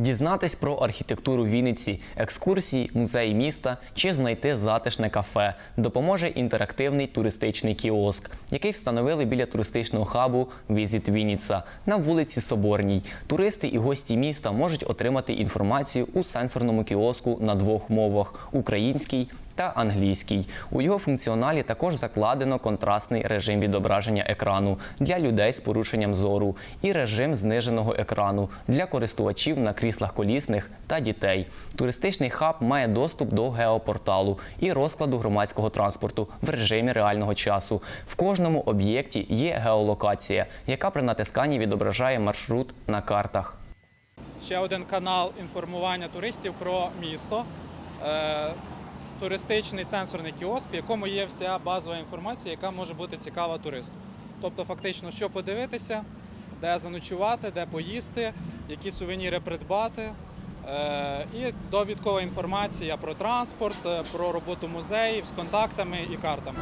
Дізнатись про архітектуру Вінниці, екскурсії, музеї міста чи знайти затишне кафе допоможе інтерактивний туристичний кіоск, який встановили біля туристичного хабу Візіт Вінниця на вулиці Соборній. Туристи і гості міста можуть отримати інформацію у сенсорному кіоску на двох мовах українській та англійській. У його функціоналі також закладено контрастний режим відображення екрану для людей з порушенням зору і режим зниженого екрану для користувачів на кріслах колісних та дітей. Туристичний хаб має доступ до геопорталу і розкладу громадського транспорту в режимі реального часу. В кожному об'єкті є геолокація, яка при натисканні відображає маршрут на картах. Ще один канал інформування туристів про місто. Туристичний сенсорний кіоск, в якому є вся базова інформація, яка може бути цікава туристу. Тобто, фактично, що подивитися, де заночувати, де поїсти, які сувеніри придбати. Е, І довідкова інформація про транспорт, е, про роботу музеїв з контактами і картами.